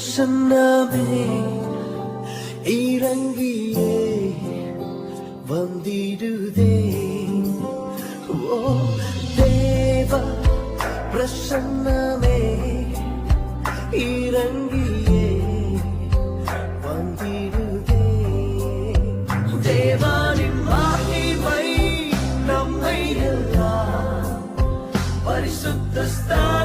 பிரசன்னமே இறங்கியே வந்திடுதே ஓ தேவ பிரசன்னமே இறங்கியே வந்திடுதே தேவானின் மகிமை நம்மை எல்லாம் பரிசுத்த ஸ்தான்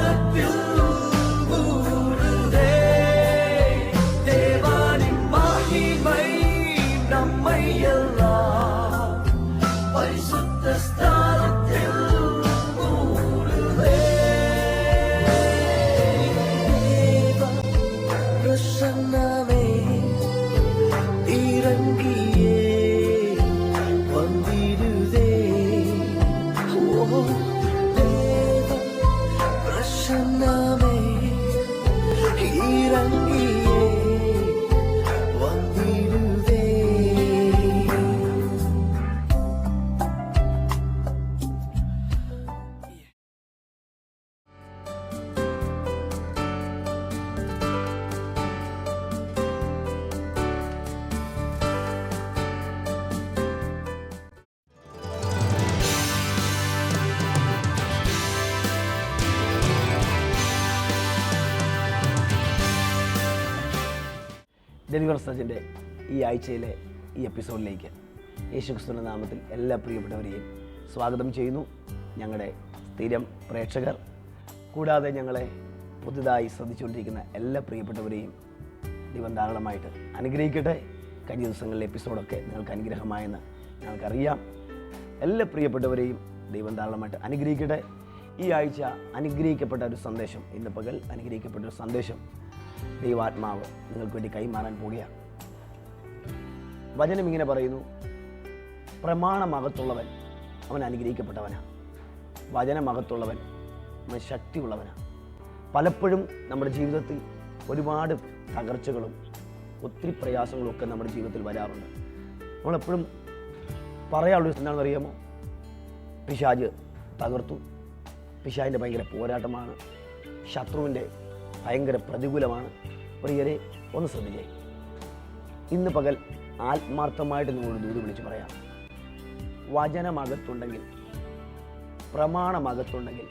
ഡെലിവർ സജിന്റെ ഈ ആഴ്ചയിലെ ഈ എപ്പിസോഡിലേക്ക് യേശുക്രിസ്തുവിന്റെ നാമത്തിൽ എല്ലാ പ്രിയപ്പെട്ടവരെയും സ്വാഗതം ചെയ്യുന്നു. ഞങ്ങളുടെ സ്ഥിരം പ്രേക്ഷകർ കൂടാതെ ഞങ്ങളെ പുതുതായി ശ്രദ്ധിച്ചുകൊണ്ടിരിക്കുന്ന എല്ലാ പ്രിയപ്പെട്ടവരെയും ദൈവം ധാരാളമായിട്ട് അനുഗ്രഹിക്കട്ടെ. കഴിഞ്ഞ ദിവസങ്ങളിലെ എപ്പിസോഡൊക്കെ നിങ്ങൾക്ക് അനുഗ്രഹമായെന്ന് ഞങ്ങൾക്കറിയാം. എല്ലാ പ്രിയപ്പെട്ടവരെയും ദൈവം ധാരാളമായിട്ട് അനുഗ്രഹിക്കട്ടെ. ഈ ആഴ്ച അനുഗ്രഹിക്കപ്പെട്ട ഒരു സന്ദേശം ഇന്ന് പകൽ അനുഗ്രഹിക്കപ്പെട്ട ഒരു സന്ദേശം ദൈവാത്മാവ് നിങ്ങൾക്ക് വേണ്ടി കൈമാറാൻ പോവുകയാണ്. വചനം ഇങ്ങനെ പറയുന്നു. പ്രമാണമകത്തുള്ളവൻ അവൻ അനുഗ്രഹിക്കപ്പെട്ടവനാണ് വചനമകത്തുള്ളവൻ അവൻ ശക്തിയുള്ളവനാണ് പലപ്പോഴും നമ്മുടെ ജീവിതത്തിൽ ഒരുപാട് തകർച്ചകളും ഒത്തിരി പ്രയാസങ്ങളും ഒക്കെ നമ്മുടെ ജീവിതത്തിൽ വരാറുണ്ട്. നമ്മളെപ്പോഴും പറയാനുള്ളത് എന്താണെന്ന് അറിയാമോ? പിശാജ് തകർത്തു. പിശാജിന്റെ ഭയങ്കര പോരാട്ടമാണ്. ശത്രുവിന്റെ ഭയങ്കര പ്രതികൂലമാണ്. പ്രിയരെ ഒന്ന് ശ്രദ്ധിച്ചേ. ഇന്ന് പകൽ ആത്മാർത്ഥമായിട്ട് നിങ്ങളോട് ദൂത് വിളിച്ച് പറയാം. വചനമകത്തുണ്ടെങ്കിൽ പ്രമാണമകത്തുണ്ടെങ്കിൽ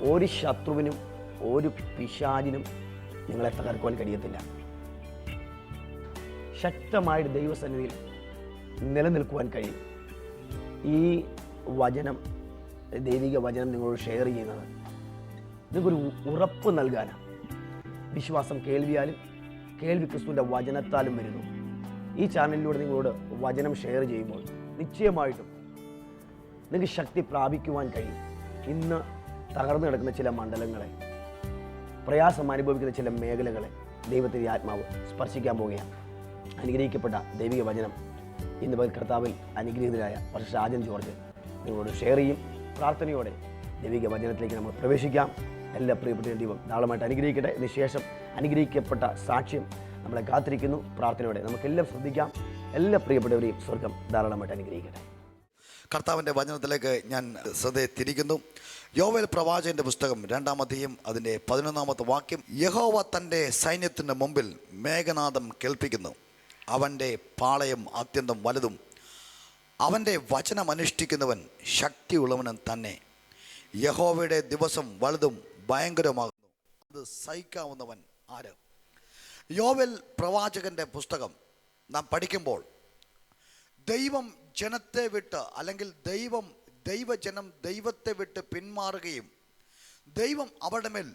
ഒരു ശത്രുവിനും ഒരു പിശാചിനും നിങ്ങളെ തകർക്കുവാൻ കഴിയത്തില്ല. ശക്തമായിട്ട് ദൈവസന്നിധിയിൽ നിലനിൽക്കുവാൻ കഴിയും. ഈ വചനം ദൈവിക വചനം നിങ്ങളോട് ഷെയർ ചെയ്യുന്നത് നിങ്ങൾക്കൊരു ഉറപ്പ് നൽകാനാണ്. വിശ്വാസം കേൾവിയാലും കേൾവി ക്രിസ്തുവിന്റെ വചനത്താലും വരുന്നു. ഈ ചാനലിലൂടെ നിങ്ങളോട് വചനം ഷെയർ ചെയ്യുമ്പോൾ നിശ്ചയമായിട്ടും നിങ്ങൾക്ക് ശക്തി പ്രാപിക്കുവാൻ കഴിയും. ഇന്ന് തകർന്നു കിടക്കുന്ന ചില മണ്ഡലങ്ങളെ പ്രയാസം അനുഭവിക്കുന്ന ചില മേഖലകളെ ദൈവത്തിന്റെ ആത്മാവ് സ്പർശിക്കാൻ പോവുകയാണ്. അനുഗ്രഹിക്കപ്പെട്ട ദൈവിക വചനം ഇന്ന് പകൽ കർത്താവിൽ അനുഗ്രഹീതരായ പക്ഷേ ആദ്യം ജോർജ് നിങ്ങളോട് ഷെയർ ചെയ്യും. പ്രാർത്ഥനയോടെ ദൈവിക വചനത്തിലേക്ക് നമ്മൾ പ്രവേശിക്കാം. എല്ലാ പ്രിയപ്പെട്ട ദൈവം നാളുമായിട്ട് അനുഗ്രഹിക്കട്ടെ. ഇതിനുശേഷം അനുഗ്രഹിക്കപ്പെട്ട സാക്ഷ്യം നമ്മളെ കാത്തിരിക്കുന്നു. പ്രാർത്ഥനയോടെ നമുക്കെല്ലാം ശ്രദ്ധിക്കാം. എല്ലാ പ്രിയപ്പെട്ടവരെയും സ്വർഗം ധാരാളമായിട്ട് അനുഗ്രഹിക്കട്ടെ. കർത്താവിന്റെ വചനത്തിലേക്ക് ഞാൻ ശ്രദ്ധയെ തിരിക്കുന്നു. യോവേൽ പ്രവാചകന്റെ പുസ്തകം രണ്ടാമത്തെയും അതിന്റെ പതിനൊന്നാമത്തെ വാക്യം യഹോവ തന്റെ സൈന്യത്തിന്റെ മുമ്പിൽ മേഘനാഥം കേൾപ്പിക്കുന്നു. അവന്റെ പാളയം അത്യന്തം വലുതും അവന്റെ വചനമനുഷ്ഠിക്കുന്നവൻ ശക്തിയുള്ളവനും തന്നെ. യഹോവയുടെ ദിവസം വലുതും ഭയങ്കരമാകുന്നു. അത് സഹിക്കാവുന്നവൻ ആര്? യോവൽ പ്രവാചകന്റെ പുസ്തകം നാം പഠിക്കുമ്പോൾ ദൈവം ജനത്തെ വിട്ട് അല്ലെങ്കിൽ ദൈവം ദൈവജനം ദൈവത്തെ വിട്ട് പിന്മാറുകയും ദൈവം അവരുടെ മേൽ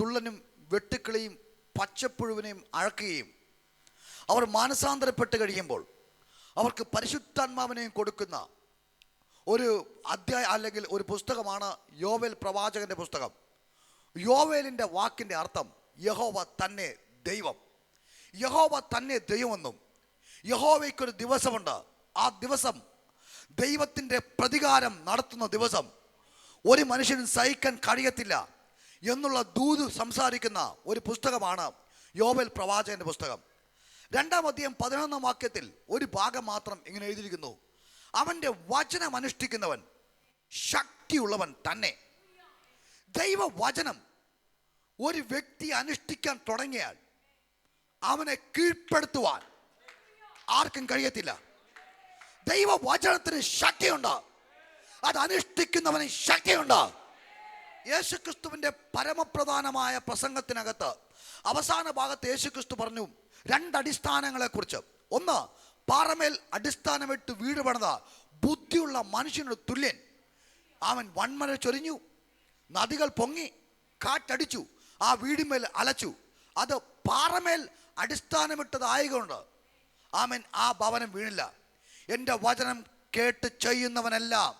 തുള്ളനും വെട്ടുക്കിളിയും പച്ചപ്പുഴുവിനെയും അഴക്കുകയും അവർ മാനസാന്തരപ്പെട്ട് കഴിയുമ്പോൾ അവർക്ക് പരിശുദ്ധാത്മാവിനെയും കൊടുക്കുന്ന ഒരു അധ്യായ അല്ലെങ്കിൽ ഒരു പുസ്തകമാണ് യോവൽ പ്രവാചകന്റെ പുസ്തകം. യോവേലിന്റെ വാക്കിന്റെ അർത്ഥം യഹോവ തന്നെ ദൈവം. യഹോവ തന്നെ ദൈവമെന്നും യഹോവയ്ക്കൊരു ദിവസമുണ്ട്. ആ ദിവസം ദൈവത്തിന്റെ പ്രതികാരം നടത്തുന്ന ദിവസം ഒരു മനുഷ്യനും സഹിക്കാൻ കഴിയത്തില്ല എന്നുള്ള ദൂത് സംസാരിക്കുന്ന ഒരു പുസ്തകമാണ് യോവേൽ പ്രവാചകന്റെ പുസ്തകം. രണ്ടാം അധ്യായം പതിനൊന്നാം വാക്യത്തിൽ ഒരു ഭാഗം മാത്രം ഇങ്ങനെ എഴുതിയിരിക്കുന്നു. അവന്റെ വചനം അനുഷ്ഠിക്കുന്നവൻ ശക്തിയുള്ളവൻ തന്നെ. ദൈവവചനം ഒരു വ്യക്തി അനുഷ്ഠിക്കാൻ തുടങ്ങിയാൽ അവനെ കീഴ്പ്പെടുത്തുവാൻ ആർക്കും കഴിയത്തില്ല. ദൈവവചനത്തിന് ശക്തിയുണ്ട്. അത് അനുഷ്ഠിക്കുന്നവന് ശക്തിയുണ്ട്. യേശുക്രിസ്തുവിന്റെ പരമപ്രധാനമായ പ്രസംഗത്തിനകത്ത് അവസാന ഭാഗത്ത് യേശുക്രിസ്തു പറഞ്ഞു രണ്ട് അടിസ്ഥാനങ്ങളെ കുറിച്ച് ഒന്ന് പാറമേൽ അടിസ്ഥാനമിട്ട് വീട് പണിത ബുദ്ധിയുള്ള മനുഷ്യനോട് തുല്യൻ. അവൻ വൺമര ചൊരിഞ്ഞു നദികൾ പൊങ്ങി കാറ്റടിച്ചു. ആ വീടിന്മേൽ അലച്ചു. അത് പാറമേൽ അടിസ്ഥാനമിട്ടതായതുകൊണ്ട് ആമൻ ആ ഭവനം വീണില്ല. എന്റെ വചനം കേട്ട് ചെയ്യുന്നവനെല്ലാം.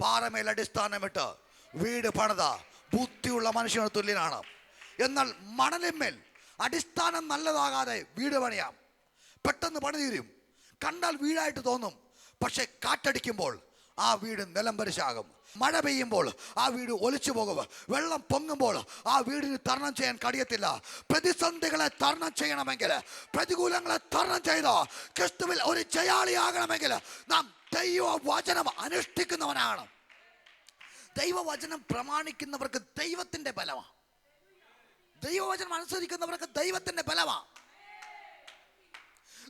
പാറമേൽ അടിസ്ഥാനമിട്ട് വീട് പണിത ബുദ്ധിയുള്ള മനുഷ്യന് തുല്യനാണ്. എന്നാൽ മണലിന്മേൽ അടിസ്ഥാനം നല്ലതാകാതെ വീട് പണിയാം. പെട്ടെന്ന് പണി തീരും. കണ്ടാൽ വീടായിട്ട് തോന്നും. പക്ഷെ കാറ്റടിക്കുമ്പോൾ ആ വീട് നിലംപരിശാകും മഴ പെയ്യുമ്പോൾ ആ വീട് ഒലിച്ചു പോകും. വെള്ളം പൊങ്ങുമ്പോൾ ആ വീടിന് തരണം ചെയ്യാൻ കഴിയത്തില്ല. പ്രതിസന്ധികളെ തരണം ചെയ്യണമെങ്കിൽ പ്രതികൂലങ്ങളെ തരണം ചെയ്ത് ക്രിസ്തുവിൽ ഒരു ജയാളിയാകണമെങ്കിൽ നാം ദൈവ വചനം അനുഷ്ഠിക്കുന്നവനാണ്. ദൈവവചനം പ്രമാണിക്കുന്നവർക്ക് ദൈവത്തിന്റെ ബലമാണ് ദൈവവചനം അനുസരിക്കുന്നവർക്ക് ദൈവത്തിന്റെ ബലമാണ്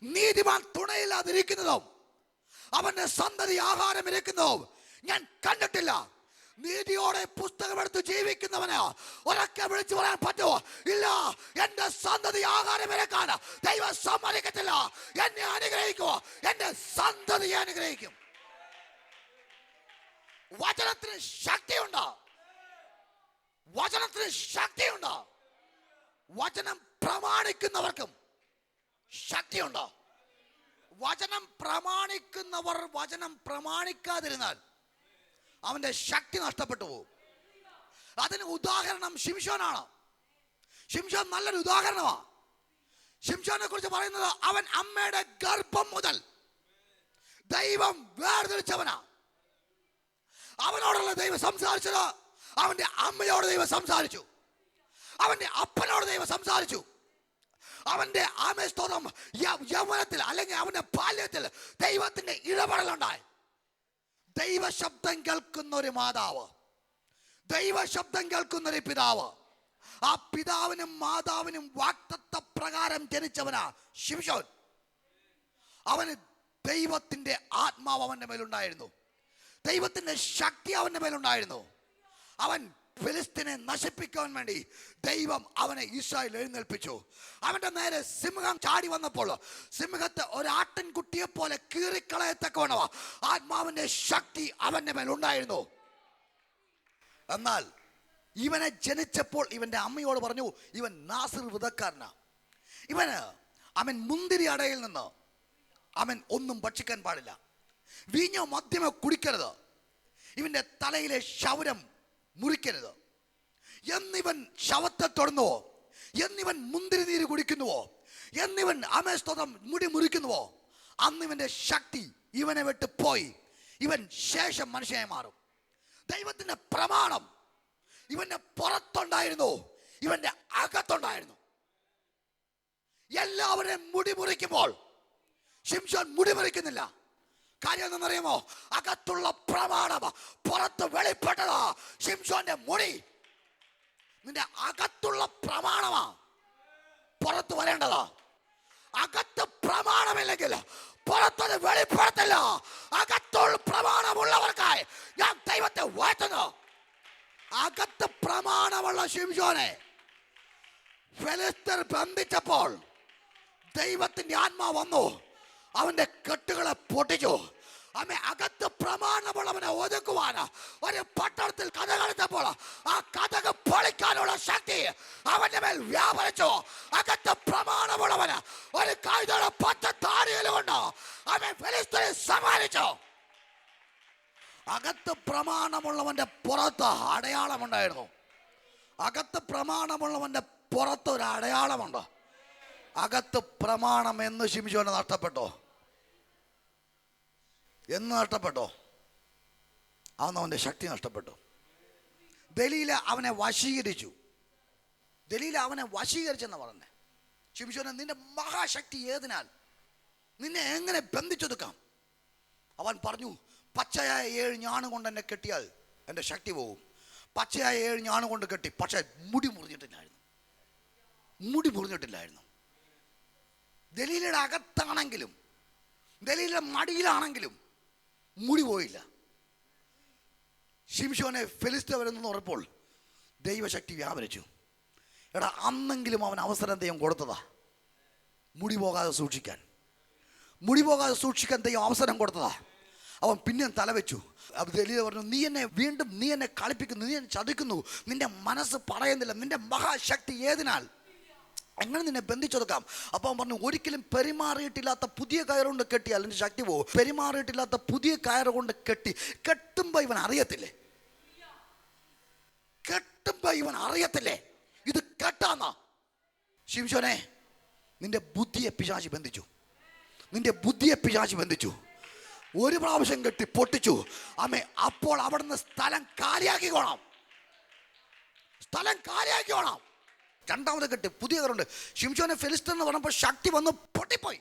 നീതിമാൻ തുണയില്ലാതിരിക്കുന്നതും അവന്റെ സന്തതി ആഹാരം ഇരിക്കുന്നു. ഞാൻ കണ്ടിട്ടില്ല. നീതിയോടെ പുസ്തകമെടുത്ത് ജീവിക്കുന്നവന് ഒരൊക്കെ വിളിച്ചു പറയാൻ പറ്റുമോ ഇല്ല എന്റെ സന്തതി ആഹാരം ഇരക്കാൻ ദൈവം സമ്മതിക്കത്തില്ല. എന്നെ അനുഗ്രഹിക്കുമോ എന്റെ സന്തതിയെ അനുഗ്രഹിക്കും. വചനത്തിന് ശക്തിയുണ്ട്. വചനത്തിന് ശക്തിയുണ്ട്. വചനം പ്രമാണിക്കുന്നവർക്കും ശക്തിയുണ്ട്. വചനം പ്രമാണിക്കുന്നവർ വചനം പ്രമാണിക്കാതിരുന്നാൽ അവന്റെ ശക്തി നഷ്ടപ്പെട്ടു പോകും. അതിന് ഉദാഹരണം ശിംഷോനാണ് ശിംഷോൻ നല്ലൊരു ഉദാഹരണമാണ് ശിംഷോനെ കുറിച്ച് പറയുന്നത് അവൻ അമ്മയുടെ ഗർഭം മുതൽ ദൈവം വേർതിരിച്ചവനാ. അവനോടുള്ള ദൈവം സംസാരിച്ചത് അവന്റെ അമ്മയോട് ദൈവം സംസാരിച്ചു. അവന്റെ അപ്പനോട് ദൈവം സംസാരിച്ചു. അവന്റെ ആമേസ്തോത്രം യൗവനത്തിൽ അല്ലെങ്കിൽ അവന്റെ ബാല്യത്തിൽ ദൈവത്തിന്റെ ഇടപെടലുണ്ടായി. ദൈവശബ്ദം കേൾക്കുന്ന ഒരു മാതാവ്. ദൈവശബ്ദം കേൾക്കുന്ന ഒരു പിതാവ്. ആ പിതാവിനും മാതാവിനും വാക്തത്വ പ്രകാരം ജനിച്ചവനാ ശിംഷോൻ അവന് ദൈവത്തിന്റെ ആത്മാവ് അവന്റെ മേലുണ്ടായിരുന്നു. ദൈവത്തിന്റെ ശക്തി അവന്റെ മേലുണ്ടായിരുന്നു. അവൻ ഫിലിസ്തീനെ നശിപ്പിക്കാൻ വേണ്ടി ദൈവം അവനെ ഇസ്രായേൽ എഴുന്നേൽപ്പിച്ചു. അവന്റെ നേരെ സിംഹം ചാടി വന്നപ്പോൾ സിംഹത്തെ ഒരാട്ടിൻകുട്ടിയെ പോലെ കീറിക്കളയത്തക്കവണവ ആത്മാവിന്റെ ശക്തി അവന്റെ മേലുണ്ടായിരുന്നു എന്നാൽ ഇവനെ ജനിച്ചപ്പോൾ ഇവന്റെ അമ്മയോട് പറഞ്ഞു ഇവൻ നാസിർ വിധക്കാരനാ. ഇവന് അവൻ മുന്തിരി അടയിൽ നിന്ന് അവൻ ഒന്നും ഭക്ഷിക്കാൻ പാടില്ല. വീഞ്ഞോ മദ്യമോ കുടിക്കരുത്. ഇവന്റെ തലയിലെ ശൗരം മുറിക്കരുത്. എന്നിവൻ ശവത്തെ തൊടുന്നുവോ എന്നിവൻ മുന്തിരി നീര് കുടിക്കുന്നുവോ? എന്നിവൻ അമേസ്തോതം മുടി മുറിക്കുന്നുവോ? അന്ന് ഇവന്റെ ശക്തി ഇവനെ വിട്ട് പോയി. ഇവൻ ശേഷം മനുഷ്യനെ മാറും. ദൈവത്തിന്റെ പ്രമാണം ഇവന്റെ പുറത്തുണ്ടായിരുന്നു. ഇവന്റെ അകത്തുണ്ടായിരുന്നു. എല്ലാവരെയും മുടി മുറിക്കുമ്പോൾ ശിംഷോൻ മുടി മുറിക്കുന്നില്ല. കാര്യം എന്തെന്നറിയാമോ അകത്തുള്ള പ്രമാണം പുറത്ത് വെളിപ്പെട്ടതാ. ശിംഷോന്റെ മുടി. നിന്റെ അകത്തുള്ള പ്രമാണമാ. പുറത്ത് വരേണ്ടതാ. അകത്ത് പ്രമാണമില്ലെങ്കിൽ പുറത്തത് വെളിപ്പെടുത്തില്ല. അകത്തുള്ള പ്രമാണമുള്ളവർക്കായി ഞാൻ ദൈവത്തെ വാഴ്ത്തുന്നു. അകത്ത് പ്രമാണമുള്ള ശിംഷോനെ ഫെലിസ്തർ ബന്ധിച്ചപ്പോൾ ദൈവത്തിന്റെ ആത്മാവ് വന്നു. അവന്റെ കെട്ടുകളെ പൊട്ടിച്ചു. അമ്മ അകത്ത് പ്രമാണമുള്ളവനെ ഒതുക്കുവാൻ ഒരു പട്ടണത്തിൽ കഥ കളിച്ചപ്പോൾ ആ കഥക പൊളിക്കാനുള്ള ശക്തി അവന്റെ മേൽ വ്യാപരിച്ചു. അകത്ത് പ്രമാണമുള്ളവന് ഒരു കൈതയുടെ പച്ച താടിയിൽ കൊണ്ട് അവൻ ഫെലിസ്തീനെ സമ്മാനിച്ചു അകത്ത് പ്രമാണമുള്ളവന്റെ പുറത്ത് അടയാളമുണ്ടായിരുന്നു. അകത്ത് പ്രമാണമുള്ളവന്റെ പുറത്ത് ഒരു അടയാളമുണ്ട്. അകത്ത് പ്രമാണം എന്ന് ശിംശോന് നഷ്ടപ്പെട്ടോ. എന്ന് നഷ്ടപ്പെട്ടോ? അന്ന് അവന്റെ ശക്തി നഷ്ടപ്പെട്ടു. ദലീല അവനെ വശീകരിച്ചു. ദലീല അവനെ വശീകരിച്ചെന്ന് പറഞ്ഞേ. ശിംശോനെ നിന്റെ മഹാശക്തി ഏതിനാൽ? നിന്നെ എങ്ങനെ ബന്ധിച്ചൊതുക്കാം? അവൻ പറഞ്ഞു പച്ചയായ ഏഴ് ഞാണ് കൊണ്ട് എന്നെ കെട്ടിയാൽ എന്റെ ശക്തി പോകും പച്ചയായ ഏഴ് ഞാണ് കൊണ്ട് കെട്ടി പക്ഷേ മുടി മുറിഞ്ഞിട്ടില്ലായിരുന്നു. മുടി മുറിഞ്ഞിട്ടില്ലായിരുന്നു. ദലീലയുടെ അകത്താണെങ്കിലും ദലീലയുടെ മടിയിലാണെങ്കിലും മുടി പോയില്ല. ഷിംഷോനെ ഫെലിസ്റ്റ വരുന്നെന്ന് ദൈവശക്തി വ്യാപരിച്ചു. എടാ അന്നെങ്കിലും അവൻ അവസരം ദൈവം കൊടുത്തതാ. മുടി പോകാതെ സൂക്ഷിക്കാൻ. മുടി പോകാതെ സൂക്ഷിക്കാൻ ദൈവം അവസരം കൊടുത്തതാ. അവൻ പിന്നെയും തലവെച്ചു ദലീല പറഞ്ഞു നീ എന്നെ വീണ്ടും നീ എന്നെ കളിപ്പിക്കുന്നു നീ എന്നെ ചതിക്കുന്നു. നിന്റെ മനസ്സ് പറയുന്നില്ല. നിന്റെ മഹാശക്തി ഏതിനാൽ? എങ്ങനെ നിന്നെ ബന്ധിച്ചെടുക്കാം അപ്പോൾ അവൻ പറഞ്ഞു ഒരിക്കലും പെരുമാറിയിട്ടില്ലാത്ത പുതിയ കയറുകൊണ്ട് കെട്ടി അല്ലെങ്കിൽ ശക്തി പോകും പെരുമാറിയിട്ടില്ലാത്ത പുതിയ കയറുകൊണ്ട് കെട്ടി. കെട്ടുമ്പോൾ ഇവൻ അറിയത്തില്ലേ? കെട്ടുമ്പോൾ ഇവൻ അറിയത്തില്ലേ? ഇത് കെട്ടാന്നാ. ശിംശോനെ നിന്റെ ബുദ്ധിയെ പിശാചി ബന്ധിച്ചു. നിന്റെ ബുദ്ധിയെ പിശാചി ബന്ധിച്ചു. ഒരു പ്രാവശ്യം കെട്ടി പൊട്ടിച്ചു. അമ്മേ അപ്പോൾ അവിടുന്ന് സ്ഥലം കാലിയാക്കി കോണം സ്ഥലം കാലിയാക്കിക്കോണം. രണ്ടാമത് കെട്ട് പുതിയ കറുണ്ട് ഷിംഷോനെ ഫെലിസ്റ്റർ എന്ന് പറഞ്ഞപ്പോൾ ശക്തി വന്ന് പൊട്ടിപ്പോയി.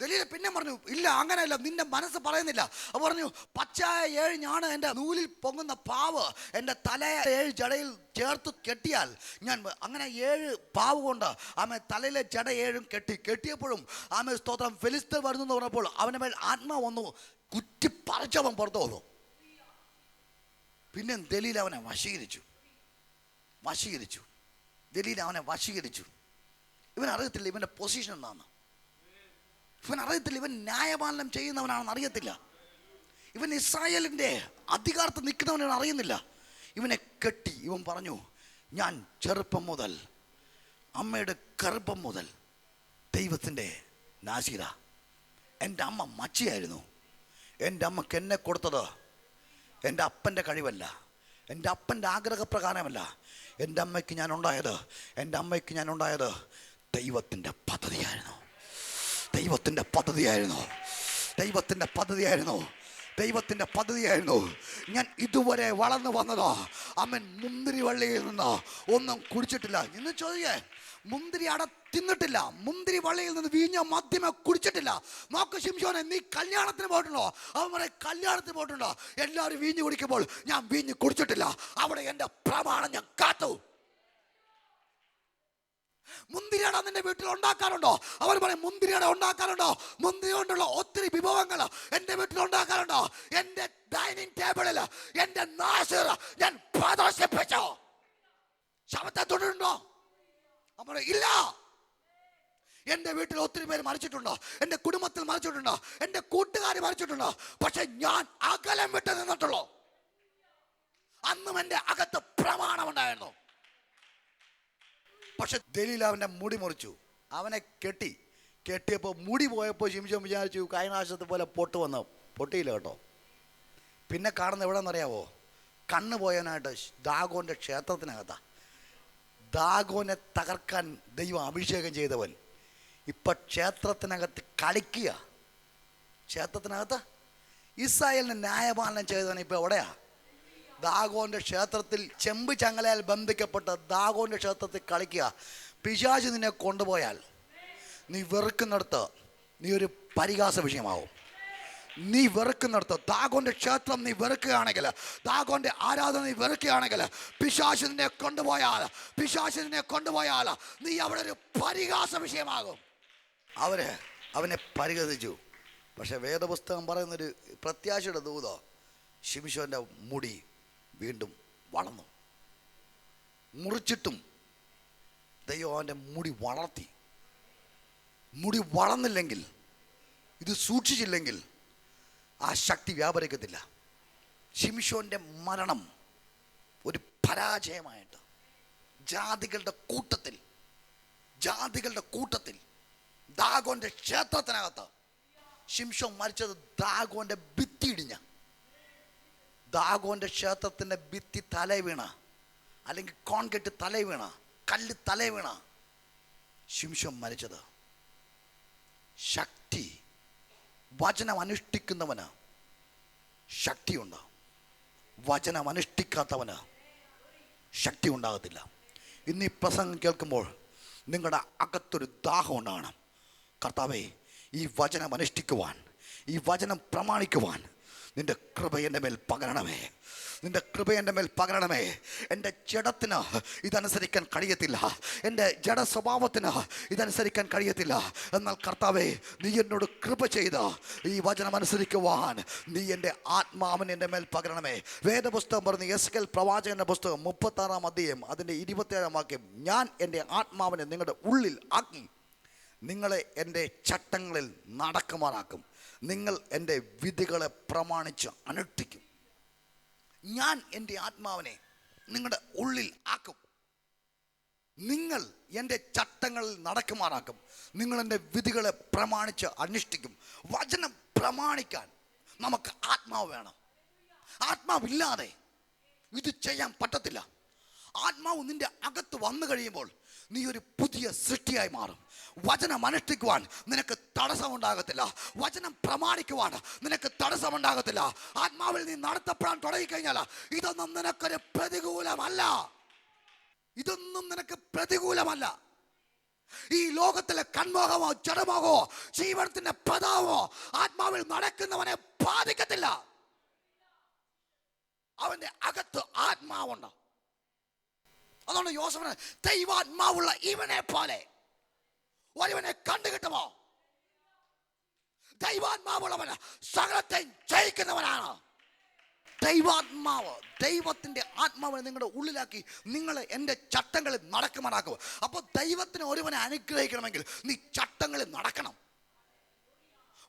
ദലീല പിന്നെ പറഞ്ഞു ഇല്ല അങ്ങനെയല്ല നിന്റെ മനസ്സ് പറയുന്നില്ല. അപ്പോൾ പറഞ്ഞു പച്ചായ ഏഴ് ഞാണ് എന്റെ നൂലിൽ പൊങ്ങുന്ന പാവ്. എന്റെ തലയെ ഏഴ് ജടയിൽ ചേർത്ത് കെട്ടിയാൽ ഞാൻ അങ്ങനെ ഏഴ് പാവ് കൊണ്ട് ആമെ തലയിലെ ജട ഏഴും കെട്ടി. കെട്ടിയപ്പോഴും ആമെ സ്തോത്രം ഫെലിസ്തർ വരുന്നു എന്ന് പറഞ്ഞപ്പോൾ അവന്റെ മേൽ ആത്മാ വന്നു. കുറ്റി പറിച്ചവൻ പുറത്തു വന്നു. പിന്നെ ദലീൽ അവനെ വശീകരിച്ചു. വശീകരിച്ചു. ദലീൽ അവനെ വശീകരിച്ചു. ഇവൻ അറിയത്തില്ല ഇവന്റെ പൊസിഷൻ എന്താണെന്ന് ഇവൻ അറിയത്തില്ല ഇവൻ ന്യായപാലനം ചെയ്യുന്നവനാണെന്ന് അറിയത്തില്ല. ഇവൻ ഇസ്രായേലിന്റെ അധികാരത്തിൽ നിൽക്കുന്നവനാണ് അറിയുന്നില്ല. ഇവനെ കെട്ടി ഇവൻ പറഞ്ഞു ഞാൻ ചെറുപ്പം മുതൽ അമ്മയുടെ ഗർഭം മുതൽ ദൈവത്തിന്റെ നാശിത എന്റെ അമ്മ മച്ചിയായിരുന്നു. എന്റെ അമ്മയ്ക്ക് എന്നെ കൊടുത്തത് എന്റെ അപ്പന്റെ കഴിവല്ല. എന്റെ അപ്പന്റെ ആഗ്രഹപ്രകാരമല്ല. എന്റെ അമ്മയ്ക്ക് ഞാൻ ഉണ്ടായത് എന്റെ അമ്മയ്ക്ക് ഞാൻ ഉണ്ടായത് ദൈവത്തിന്റെ പദ്ധതിയായിരുന്നു. ദൈവത്തിന്റെ പദ്ധതിയായിരുന്നു. ദൈവത്തിന്റെ പദ്ധതിയായിരുന്നു. ദൈവത്തിന്റെ പദ്ധതിയായിരുന്നു. ഞാൻ ഇതുവരെ വളർന്നു വന്നതോ. അമ്മൻ മുന്തിരി വള്ളിയിൽ നിന്ന് ഒന്നും കുടിച്ചിട്ടില്ല. എന്ന് ചോദിക്കേ മുന്തിരി അട തിന്നിട്ടില്ല. മുന്തിരി വള്ളിയിൽ നിന്ന് വീഞ്ഞ മദ്യമോ കുടിച്ചിട്ടില്ല. നോക്ക് ശിംഷോനെ നീ കല്യാണത്തിന് പോയിട്ടുണ്ടോ? അവൻ പറയും കല്യാണത്തിന് പോയിട്ടുണ്ടോ? എല്ലാവരും വീഞ്ഞ് കുടിക്കുമ്പോൾ ഞാൻ വീഞ്ഞ് കുടിച്ചിട്ടില്ല. അവിടെ എന്റെ പ്രമാണം ഞാൻ കാത്തു. മുന്തിരിയട നിന്റെ വീട്ടിൽ ഉണ്ടാക്കാറുണ്ടോ? അവർ പറയും മുന്തിരിയട ഉണ്ടാക്കാറുണ്ടോ? മുന്തിരി കൊണ്ടുള്ള ഒത്തിരി വിഭവങ്ങൾ എന്റെ വീട്ടിൽ ഉണ്ടാക്കാറുണ്ടോ? എന്റെ ഡൈനിങ് ടേബിളിൽ എന്റെ നാശർ ഞാൻ പ്രദർശിപ്പിച്ചോ. ശവത്തെ അവർ ഇല്ല! എന്റെ വീട്ടിൽ ഒത്തിരി പേര് മരിച്ചിട്ടുണ്ടോ എന്റെ കുടുംബത്തിൽ മരിച്ചിട്ടുണ്ടോ എന്റെ കൂട്ടുകാർ മരിച്ചിട്ടുണ്ടോ പക്ഷെ ഞാൻ അകലം വിട്ട് നിന്നിട്ടുള്ളൂ. അന്നും എന്റെ അകത്ത് പ്രമാണമുണ്ടായിരുന്നു. പക്ഷെ ദലീൽ അവന്റെ മുടി മുറിച്ചു അവനെ കെട്ടി കെട്ടിയപ്പോൾ മുടി പോയപ്പോൾ ശിംശം വിചാരിച്ചു കൈനാശത്തെ പോലെ പൊട്ട് വന്നു. പൊട്ടിയില്ല കേട്ടോ. പിന്നെ കാണുന്ന എവിടെയെന്നറിയാവോ കണ്ണ് പോയവനായിട്ട് ദാഗോന്റെ ക്ഷേത്രത്തിനകത്താ. ദാഗോനെ തകർക്കാൻ ദൈവം അഭിഷേകം ചെയ്തവൻ. ഇപ്പം ക്ഷേത്രത്തിനകത്ത് കളിക്കുക. ക്ഷേത്രത്തിനകത്ത്? ഇസ്രായേലിന് ന്യായപാലനം ചെയ്തവൻ ഇപ്പം എവിടെയാ? ദാഗോന്റെ ക്ഷേത്രത്തിൽ ചെമ്പ് ചങ്ങലയാൽ ബന്ധിക്കപ്പെട്ട ദാഗോന്റെ ക്ഷേത്രത്തിൽ കളിക്കുക. പിശാച് നിന്നെ കൊണ്ടുപോയാൽ നീ വെറുക്കുന്നിടത്ത് നീ ഒരു പരിഹാസ വിഷയമാവും. നീ വെറുക്കുന്നിടത്ത്. താഗോന്റെ ക്ഷേത്രം നീ വെറുക്കുകയാണെങ്കിൽ താഗോന്റെ ആരാധന നീ വെറുക്കുകയാണെങ്കിൽ പിശാശിനെ കൊണ്ടുപോയാൽ പിശാശിനെ കൊണ്ടുപോയാൽ നീ അവിടെ ഒരു പരിഹാസ വിഷയമാകും. അവർ അവനെ പരിഹസിച്ചു. പക്ഷെ വേദപുസ്തകം പറയുന്നൊരു പ്രത്യാശയുടെ ദൂതോ ശിംശോന്റെ മുടി വീണ്ടും വളർന്നു. മുറിച്ചിട്ടും ദൈവം അവന്റെ മുടി വളർത്തി. മുടി വളർന്നില്ലെങ്കിൽ ഇത് സൂക്ഷിച്ചില്ലെങ്കിൽ ആ ശക്തി വ്യാപരിക്കത്തില്ല. ഷിംഷോന്റെ മരണം ഒരു പരാജയമായിട്ട് ജാതികളുടെ കൂട്ടത്തിൽ ജാതികളുടെ കൂട്ടത്തിൽ ദാഗോന്റെ ക്ഷേത്രത്തിനകത്ത് ഷിംഷോൻ മരിച്ചത് ദാഗോന്റെ ഭിത്തി ഇടിഞ്ഞ ദാഗോന്റെ ക്ഷേത്രത്തിന്റെ ഭിത്തി തല വീണ അല്ലെങ്കിൽ കോൺക്രീറ്റ് തല വീണ കല്ല് തല വീണ ശിംഷോ മരിച്ചത് ശക്തി വചനം അനുഷ്ഠിക്കുന്നവന് ശക്തിയുണ്ട് വചനം അനുഷ്ഠിക്കാത്തവന് ശക്തി ഉണ്ടാകത്തില്ല ഇന്ന് ഈ പ്രസംഗം കേൾക്കുമ്പോൾ നിങ്ങളുടെ അകത്തൊരു ദാഹം ഉണ്ടാകണം. കർത്താവേ ഈ വചനം അനുഷ്ഠിക്കുവാൻ ഈ വചനം പ്രമാണിക്കുവാൻ നിന്റെ കൃപ എന്റെ മേൽ പകരണമേ. നിന്റെ കൃപ എന്റെ മേൽ പകരണമേ. എന്റെ ജഡത്തിന് ഇതനുസരിക്കാൻ കഴിയത്തില്ല. എന്റെ ജഡ സ്വഭാവത്തിന് ഇതനുസരിക്കാൻ കഴിയത്തില്ല. എന്നാൽ കർത്താവേ നീ എന്നോട് കൃപ ചെയ്ത് ഈ വചനം അനുസരിക്കുവാൻ നീ എന്റെ ആത്മാവിന് എന്റെ മേൽ പകരണമേ. വേദപുസ്തകം പറഞ്ഞ് എസ് കെൽ പ്രവാചകന്റെ പുസ്തകം മുപ്പത്താറാം അധ്യയം അതിന്റെ ഇരുപത്തേഴാം വാക്യം ഞാൻ എന്റെ ആത്മാവിനെ നിങ്ങളുടെ ഉള്ളിൽ ആക്കി നിങ്ങളെ എന്റെ ചട്ടങ്ങളിൽ നടക്കുമാറാക്കും. നിങ്ങൾ എന്റെ വിധികളെ പ്രമാണിച്ച് അനുഷ്ഠിക്കും. ഞാൻ എന്റെ ആത്മാവിനെ നിങ്ങളുടെ ഉള്ളിൽ ആക്കും. നിങ്ങൾ എന്റെ ചട്ടങ്ങളിൽ നടക്കുമാറാക്കും. നിങ്ങൾ എന്റെ വിധികളെ പ്രമാണിച്ച് അനുഷ്ഠിക്കും. വചനം പ്രമാണിക്കാൻ നമുക്ക് ആത്മാവ് വേണം. ആത്മാവില്ലാതെ ഇത് ചെയ്യാൻ പറ്റത്തില്ല. ആത്മാവ് നിന്റെ അകത്ത് വന്നു കഴിയുമ്പോൾ നീ ഒരു പുതിയ സൃഷ്ടിയായി മാറും. വചനം അനുഷ്ഠിക്കുവാൻ നിനക്ക് തടസ്സമുണ്ടാകത്തില്ല. വചനം പ്രമാണിക്കുവാൻ നിനക്ക് തടസ്സമുണ്ടാകത്തില്ല. ആത്മാവിൽ നീ നടത്തപ്പെടാൻ തുടങ്ങിക്കഴിഞ്ഞാൽ ഇതൊന്നും നിനക്കൊരു പ്രതികൂലമല്ല. ഇതൊന്നും നിനക്ക് പ്രതികൂലമല്ല. ഈ ലോകത്തിലെ കൺമോഹമോ ജഡമോഹമോ ജീവനത്തിന്റെ പ്രതാപമോ ആത്മാവിൽ നടക്കുന്നവനെ ബാധിക്കത്തില്ല. അവന്റെ അകത്ത് ആത്മാവുണ്ട്. അതുകൊണ്ട് യോസഫിന് ദൈവാത്മാവുള്ള ഇവനെ പോലെ. ഒരുവനെ കണ്ടുകിട്ടുമോ ദൈവാത്മാവുള്ളവന് സകലത്തെ ജയിക്കുന്നവനാണ്. ദൈവാത്മാവ് ദൈവത്തിന്റെ ആത്മാവിനെ നിങ്ങളുടെ ഉള്ളിലാക്കി നിങ്ങൾ എന്റെ ചട്ടങ്ങളിൽ നടക്കുമാറാക്കുക അപ്പോൾ ദൈവത്തിന് ഒരുവനെ അനുഗ്രഹിക്കണമെങ്കിൽ നീ ചട്ടങ്ങളിൽ നടക്കണം.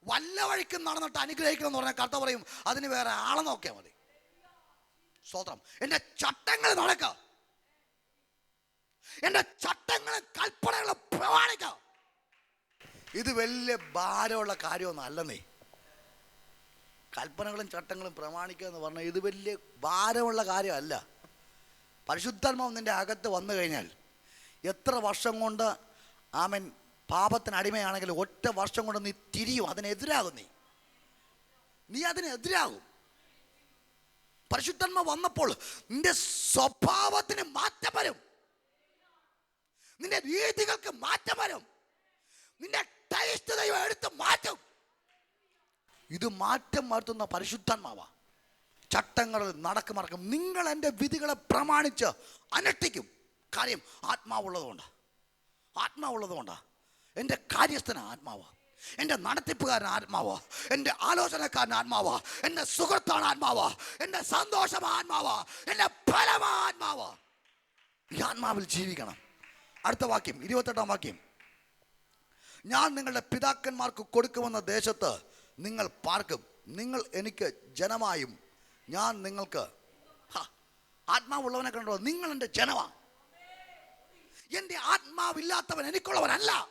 വല്ല വഴിക്കും നടന്നിട്ട് അനുഗ്രഹിക്കണം എന്ന് പറഞ്ഞാൽ കർത്ത പറയും അതിന് വേറെ ആളെ നോക്കിയാൽ മതി. സ്തോത്രം. എന്റെ ചട്ടങ്ങൾ നടക്കുക എന്റെ ചട്ടങ്ങളും കൽപ്പനകളും പ്രമാണിക്കാം. ഇത് വലിയ ഭാരമുള്ള കാര്യമൊന്നും അല്ലെന്നേ കൽപ്പനകളും ചട്ടങ്ങളും പ്രമാണിക്കുക എന്ന് പറഞ്ഞാൽ ഇത് വലിയ ഭാരമുള്ള കാര്യമല്ല. പരിശുദ്ധാത്മാവ് നിന്റെ അകത്ത് വന്നു കഴിഞ്ഞാൽ എത്ര വർഷം കൊണ്ട് ആമൻ പാപത്തിന് അടിമയാണെങ്കിൽ ഒറ്റ വർഷം കൊണ്ട് നീ തിരിയും അതിനെതിരാകും നീ. നീ അതിനെതിരാകും. പരിശുദ്ധാത്മ വന്നപ്പോൾ നിന്റെ സ്വഭാവത്തിന് മാറ്റം വരും. നിന്റെ രീതികൾക്ക് മാറ്റം വരും. നിന്റെ ടേസ്റ്റ് ദൈവം എടുത്ത് മാറ്റും. ഇത് മാറ്റം വരുത്തുന്ന പരിശുദ്ധന്മാവാ ചട്ടങ്ങൾ നടക്കുമറക്കും നിങ്ങൾ എന്റെ വിധികളെ പ്രമാണിച്ച് അനുഷ്ഠിക്കും കാര്യം ആത്മാവുള്ളതുകൊണ്ട്. ആത്മാവുള്ളതുകൊണ്ട്. എന്റെ കാര്യസ്ഥന ആത്മാവ്. എന്റെ നടത്തിപ്പുകാരൻ ആത്മാവ്. എന്റെ ആലോചനക്കാരൻ ആത്മാവ്. എന്റെ സുഹൃത്താണ് ആത്മാവ്. എന്റെ സന്തോഷം ആത്മാവ്. എന്റെ ഫലമാ ആത്മാവ്. ഈ ആത്മാവിൽ ജീവിക്കണം. അടുത്ത വാക്യം ഇരുപത്തെട്ടാം വാക്യം. ഞാൻ നിങ്ങളുടെ പിതാക്കന്മാർക്ക് കൊടുക്കുമെന്ന ദേശത്ത് നിങ്ങൾ പാർക്കും നിങ്ങൾ എനിക്ക് ജനമായും ഞാൻ നിങ്ങൾക്ക് ആത്മാവുള്ളവനെ കണ്ടോ? നിങ്ങൾ എന്റെ ജനമാ. എന്റെ ആത്മാവില്ലാത്തവൻ എനിക്കുള്ളവനല്ല.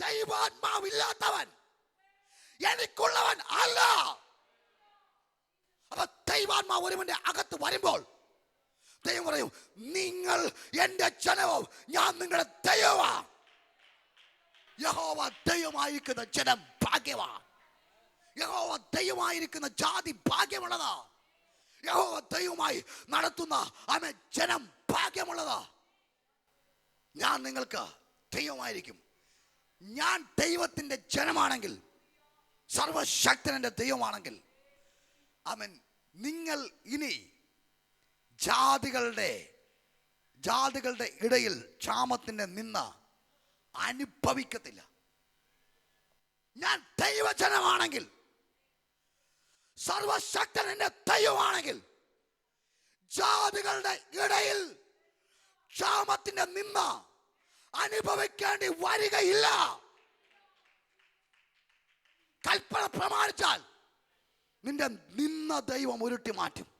ദൈവാത്മാവില്ലാത്തവൻ എനിക്കുള്ളവൻ അല്ല. അപ്പൊ ദൈവാത്മാവ് ഒരുവന്റെ അകത്ത് വരുമ്പോൾ ദൈവം പറയും നിങ്ങൾ എന്റെ ജനവും ഞാൻ നിങ്ങളുടെ ദൈവമാ. യഹോവ ദൈവമായിരിക്കുന്ന ജനം ഭാഗ്യവാ. യഹോവ ദൈവമായിരിക്കുന്ന ജാതി ഭാഗ്യമുള്ളതാ. യഹോവ ദൈവമായി നടത്തുന്ന ആമേ ജനം ഭാഗ്യമുള്ളതാ. ഞാൻ നിങ്ങൾക്ക് ദൈവമായിരിക്കും. ഞാൻ ദൈവത്തിന്റെ ജനമാണെങ്കിൽ സർവശക്തനന്റെ ദൈവമാണെങ്കിൽ അവൻ നിങ്ങൾ ഇനി ജാതികളുടെ ജാതികളുടെ ഇടയിൽ ക്ഷാമത്തിന്റെ നിന്ന അനുഭവിക്കത്തില്ല. ഞാൻ ദൈവജനമാണെങ്കിൽ സർവശക്തൻ എന്റെ ദൈവമാണെങ്കിൽ ജാതികളുടെ ഇടയിൽ ക്ഷാമത്തിന്റെ നിന്ന അനുഭവിക്കേണ്ടി വരികയില്ല. കൽപ്പന പ്രമാണിച്ചാൽ നിന്റെ നിന്ന ദൈവം ഉരുട്ടി മാറ്റും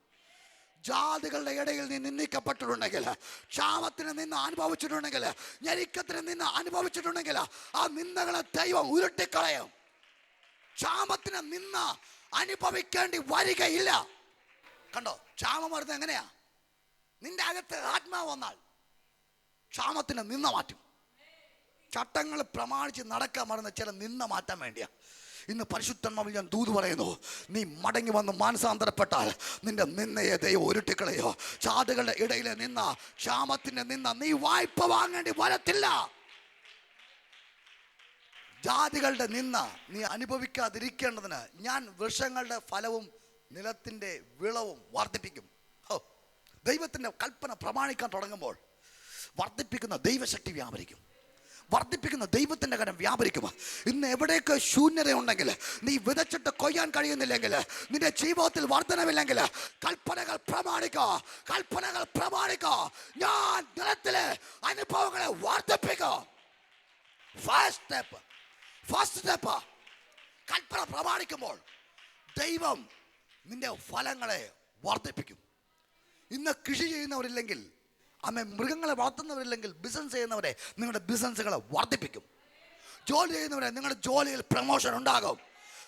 ജാതികളുടെ ഇടയിൽ നീ നിന്ദിക്കപ്പെട്ടിട്ടുണ്ടെങ്കിൽ ക്ഷാമത്തിന് നിന്ന് അനുഭവിച്ചിട്ടുണ്ടെങ്കിൽ ഞെരുക്കത്തിന് നിന്ന് അനുഭവിച്ചിട്ടുണ്ടെങ്കിൽ ആ നിന്ദകളെ ദൈവം ഉരുട്ടിക്കളയും. ക്ഷാമത്തിന് നിന്ന് അനുഭവിക്കേണ്ടി വരികയില്ല. കണ്ടോ? ക്ഷാമം വരുന്നത് എങ്ങനെയാ? നിന്റെ അകത്ത് ആത്മാവ് വന്നാൽ ക്ഷാമത്തിന് നിന്ന മാറ്റും. ചട്ടങ്ങൾ പ്രമാണിച്ച് നടക്കാൻ മറന്ന ചില നിന്ന മാറ്റാൻ വേണ്ടിയാ. ഇന്ന് പരിശുദ്ധന്മാവിൽ ഞാൻ ദൂത് പറയുന്നു നീ മടങ്ങി വന്ന് മാനസാന്തരപ്പെട്ടാൽ നിന്റെ നിന്നയെ ദൈവം ഉരുട്ടിക്കളയോ. ചാടുകളുടെ ഇടയിലെ നിന്ന ക്ഷാമത്തിന്റെ നിന്ന നീ വായ്പ വാങ്ങേണ്ടി വരത്തില്ല. ജാതികളുടെ നിന്ന നീ അനുഭവിക്കാതിരിക്കേണ്ടതിന് ഞാൻ വൃക്ഷങ്ങളുടെ ഫലവും നിലത്തിന്റെ വിളവും വർദ്ധിപ്പിക്കും. ദൈവത്തിന്റെ കൽപ്പന പ്രമാണിക്കാൻ തുടങ്ങുമ്പോൾ വർദ്ധിപ്പിക്കുന്ന ദൈവശക്തി വ്യാപരിക്കും. വർദ്ധിപ്പിക്കുന്ന ദൈവത്തിന്റെ കരം വ്യാപരിക്കുക ഇന്ന് എവിടെയൊക്കെ ശൂന്യതയുണ്ടെങ്കിൽ നീ വിതച്ചിട്ട് കൊയ്യാൻ കഴിയുന്നില്ലെങ്കിൽ നിന്റെ ജീവിതത്തിൽ വർധനമില്ലെങ്കിൽ കൽപ്പനകൾ പ്രമാണിക്കോ കൽപ്പനകൾ പ്രമാണിക്കോ. ഞാൻ നിലത്തിലെ അനുഭവങ്ങളെ വർദ്ധിപ്പിക്കോ. ഫസ്റ്റ് സ്റ്റെപ്പ് ഫസ്റ്റ് സ്റ്റെപ്പ് കൽപ്പന പ്രമാണിക്കുമ്പോൾ ദൈവം നിന്റെ ഫലങ്ങളെ വർദ്ധിപ്പിക്കും. ഇന്ന് കൃഷി ചെയ്യുന്നവരില്ലെങ്കിൽ അമ്മ മൃഗങ്ങളെ വളർത്തുന്നവരില്ലെങ്കിൽ ബിസിനസ് ചെയ്യുന്നവരെ നിങ്ങളുടെ ബിസിനസ്സുകളെ വർദ്ധിപ്പിക്കും. ജോലി ചെയ്യുന്നവരെ നിങ്ങളുടെ ജോലിയിൽ പ്രമോഷൻ ഉണ്ടാകും.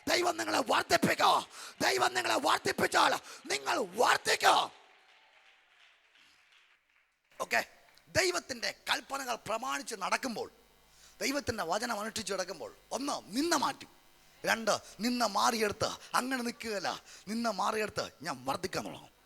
ദൈവം നിങ്ങളെ വർദ്ധിപ്പിക്കോ. ദൈവം നിങ്ങളെ വർദ്ധിപ്പിച്ചാൽ നിങ്ങൾ വർദ്ധിക്കോ. ഓക്കെ ദൈവത്തിന്റെ കൽപ്പനകൾ പ്രമാണിച്ച് നടക്കുമ്പോൾ ദൈവത്തിന്റെ വചനം അനുഷ്ഠിച്ച് നടക്കുമ്പോൾ ഒന്ന് നിന്ന മാറ്റും. രണ്ട് നിന്ന മാറിയെടുത്ത് അങ്ങനെ നിൽക്കുകയല്ല. നിന്ന മാറിയെടുത്ത് ഞാൻ വർദ്ധിക്കാൻ തുടങ്ങും.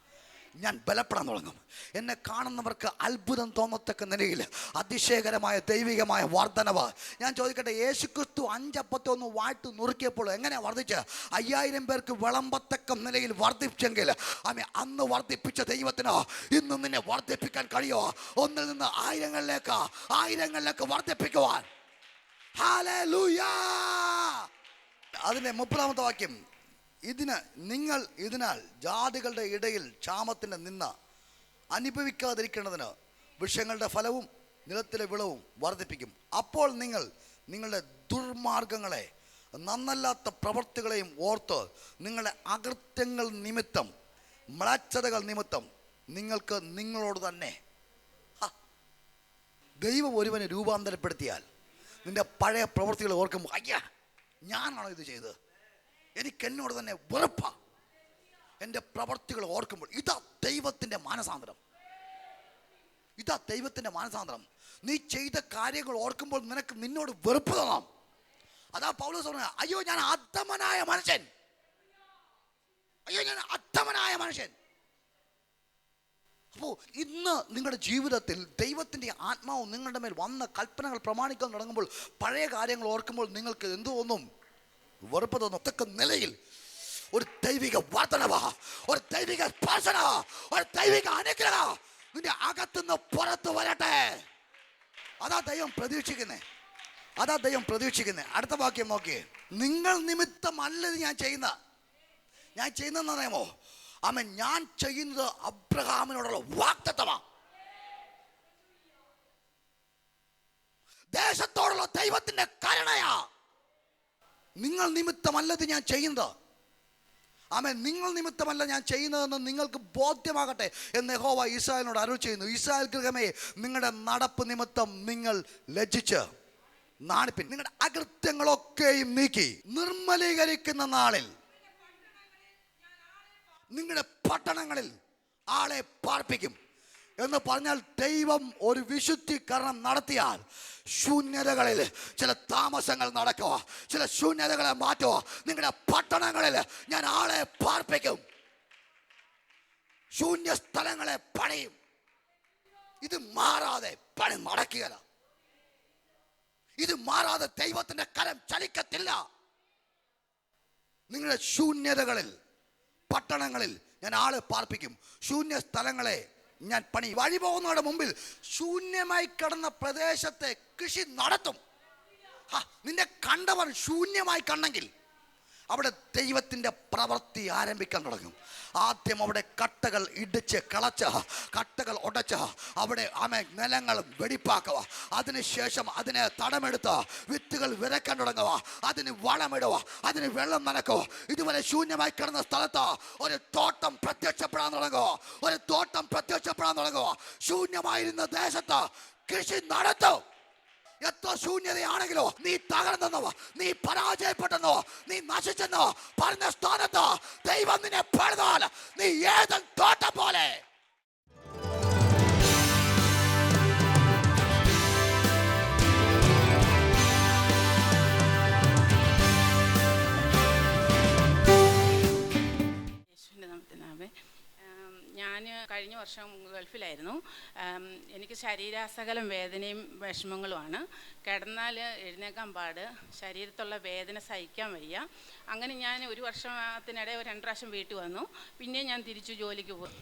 ഞാൻ ബലപ്പെടാൻ തുടങ്ങും. എന്നെ കാണുന്നവർക്ക് അത്ഭുതം തോന്നത്തക്ക നിലയിൽ അതിശയകരമായ ദൈവികമായ വർധനവ്. ഞാൻ ചോദിക്കട്ടെ യേശുക്രിസ്തു അഞ്ചപ്പത്തെ ഒന്ന് വാട്ട് നുറുക്കിയപ്പോൾ എങ്ങനെയാണ് വർദ്ധിച്ച്? അയ്യായിരം പേർക്ക് വിളമ്പത്തക്ക നിലയിൽ വർദ്ധിച്ചെങ്കിൽ ആമേ അന്ന് വർദ്ധിപ്പിച്ച ദൈവത്തിന് ഇന്ന് നിന്നെ വർദ്ധിപ്പിക്കാൻ കഴിയുമോ ഒന്നിൽ നിന്ന് ആയിരങ്ങളിലേക്ക് ആയിരങ്ങളിലേക്ക് വർദ്ധിപ്പിക്കുവാൻ. അതിന്റെ മുപ്പതാമത്തെ വാക്യം. ഇതിന് നിങ്ങൾ ഇതിനാൽ ജാതികളുടെ ഇടയിൽ ക്ഷാമത്തിന്റെ നിന്ന അനുഭവിക്കാതിരിക്കേണ്ടതിന് വൃക്ഷങ്ങളുടെ ഫലവും നിലത്തിലെ വിളവും വർദ്ധിപ്പിക്കും. അപ്പോൾ നിങ്ങൾ നിങ്ങളുടെ ദുർമാർഗങ്ങളെ നന്നല്ലാത്ത പ്രവൃത്തികളെയും ഓർത്ത് നിങ്ങളുടെ അകൃത്യങ്ങൾ നിമിത്തം മ്ലാച്ഛതകൾ നിമിത്തം നിങ്ങൾക്ക് നിങ്ങളോട് തന്നെ ദൈവം ഒരുവനെ രൂപാന്തരപ്പെടുത്തിയാൽ നിന്റെ പഴയ പ്രവൃത്തികൾ ഓർക്കുമ്പോൾ അയ്യ ഞാനാണോ ഇത് ചെയ്തത്? എനിക്ക് എന്നോട് തന്നെ വെറുപ്പ. എന്റെ പ്രവർത്തികൾ ഓർക്കുമ്പോൾ ഇതാ ദൈവത്തിന്റെ മാനസാന്തരം. ഇതാ ദൈവത്തിന്റെ മാനസാന്തരം. നീ ചെയ്ത കാര്യങ്ങൾ ഓർക്കുമ്പോൾ നിനക്ക് നിന്നോട് വെറുപ്പ് തോന്നാം. അതാ പൗലോസ് പറഞ്ഞ അയ്യോ ഞാൻ അധമനായ മനുഷ്യൻ. അയ്യോ ഞാൻ അധമനായ മനുഷ്യൻ. അപ്പോൾ ഇന്ന് നിങ്ങളുടെ ജീവിതത്തിൽ ദൈവത്തിന്റെ ആത്മാവ് നിങ്ങളുടെ മേൽ വന്ന കൽപ്പനകൾ പ്രമാണിക്കാൻ തുടങ്ങുമ്പോൾ പഴയ കാര്യങ്ങൾ ഓർക്കുമ്പോൾ നിങ്ങൾക്ക് എന്തു തോന്നും? വെറുപ്പ് തോന്നും ഒത്തക്ക നിലയിൽ ഒരു ദൈവിക വർധനവ ഒരു ദൈവിക സ്പർശന ഒരു ദൈവിക അനുഗ്രഹ നിന്റെ അകത്തുനിന്ന് പുറത്ത് വരട്ടെ. അതാ ദൈവം പ്രതീക്ഷിക്കുന്നേ. അതാ ദൈവം പ്രതീക്ഷിക്കുന്നേ. അടുത്ത വാക്യം നോക്കിയേ. നിങ്ങൾ നിമിത്തമല്ല ഇത് ഞാൻ ചെയ്യുന്ന. ഞാൻ ചെയ്യുന്നതെന്ന് അറിയാമോ? അമ്മ ഞാൻ ചെയ്യുന്നത് അബ്രഹാമിനോടുള്ള വാക്തത്വമാണ് ദേശത്തോടുള്ള ദൈവത്തിന്റെ കരുണയാ. നിങ്ങൾ നിമിത്തമല്ലത് ഞാൻ ചെയ്യുന്നത്. ആമേ നിങ്ങൾ നിമിത്തമല്ല ഞാൻ ചെയ്യുന്നതെന്ന് നിങ്ങൾക്ക് ബോധ്യമാകട്ടെ എന്ന് യഹോവ ഇസ്രായേലിനോട് അരുൾ ചെയ്യുന്നു. ഇസ്രായേൽ ഗൃഹമേ നിങ്ങളുടെ നടപ്പ് നിമിത്തം നിങ്ങൾ ലജ്ജിച്ച് നാണിപ്പിൻ. നിങ്ങളുടെ അകൃത്യങ്ങളൊക്കെയും നീക്കി നിർമ്മലീകരിക്കുന്ന നാളിൽ നിങ്ങളുടെ പട്ടണങ്ങളിൽ ആളെ പാർപ്പിക്കും എന്ന് പറഞ്ഞാൽ ദൈവം ഒരു വിശുദ്ധീകരണം നടത്തിയാൽ ശൂന്യതകളിൽ ചില താമസങ്ങൾ നടക്കുക ചില ശൂന്യതകളെ മാറ്റുക നിങ്ങളുടെ പട്ടണങ്ങളിൽ ഞാൻ ആളെ പാർപ്പിക്കും. ശൂന്യ സ്ഥലങ്ങളെ പണിയും. ഇത് മാറാതെ പണി നടക്കുകയില്ല ഇത് മാറാതെ ദൈവത്തിന്റെ കരം ചലിക്കത്തില്ല. നിങ്ങളുടെ ശൂന്യതകളിൽ പട്ടണങ്ങളിൽ ഞാൻ ആളെ പാർപ്പിക്കും. ശൂന്യ സ്ഥലങ്ങളെ ഞാൻ പണി വഴി പോകുന്നവരുടെ മുമ്പിൽ ശൂന്യമായി കിടന്ന പ്രദേശത്തെ കൃഷി നടത്തും. നിന്നെ കണ്ടവർ ശൂന്യമായി കണ്ടെങ്കിൽ അവിടെ ദൈവത്തിന്റെ പ്രവൃത്തി ആരംഭിക്കാൻ തുടങ്ങും. ആദ്യം അവിടെ കട്ടകൾ ഇടിച്ച് കളച്ച കട്ടകൾ ഉടച്ച അവിടെ ആമ നിലങ്ങൾ വെടിപ്പാക്കുക. അതിനുശേഷം അതിനെ തടമെടുത്ത് വിത്തുകൾ വിരക്കാൻ തുടങ്ങുക. അതിന് വളമിടുക അതിന് വെള്ളം നനക്കുക. ഇതുപോലെ ശൂന്യമായി കിടന്ന സ്ഥലത്ത് ഒരു തോട്ടം പ്രത്യക്ഷപ്പെടാൻ തുടങ്ങുക. ഒരു തോട്ടം പ്രത്യക്ഷപ്പെടാൻ തുടങ്ങുക. ശൂന്യമായിരുന്ന ദേശത്ത് കൃഷി നടത്തും. എത്ര ശൂന്യതയാണെങ്കിലോ നീ തകർന്നെന്നോ നീ പരാജയപ്പെട്ടെന്നോ നീ നശിച്ചെന്നോ പറഞ്ഞ സ്ഥാനത്ത് ദൈവം നിന്നെ പെടുന്നാൽ നീ ഏതും തോട്ടം പോലെ വർഷം ഗൾഫിലായിരുന്നു. എനിക്ക് ശരീരാസകലം വേദനയും വിഷമങ്ങളുമാണ്. കിടന്നാൽ എഴുന്നേക്കാൻ പാട് ശരീരത്തുള്ള വേദന സഹിക്കാൻ വയ്യ. അങ്ങനെ ഞാൻ ഒരു വർഷത്തിനിടെ ഒരു രണ്ട് പ്രാവശ്യം വീട്ടിൽ വന്നു. പിന്നെ ഞാൻ തിരിച്ചു ജോലിക്ക് പോയി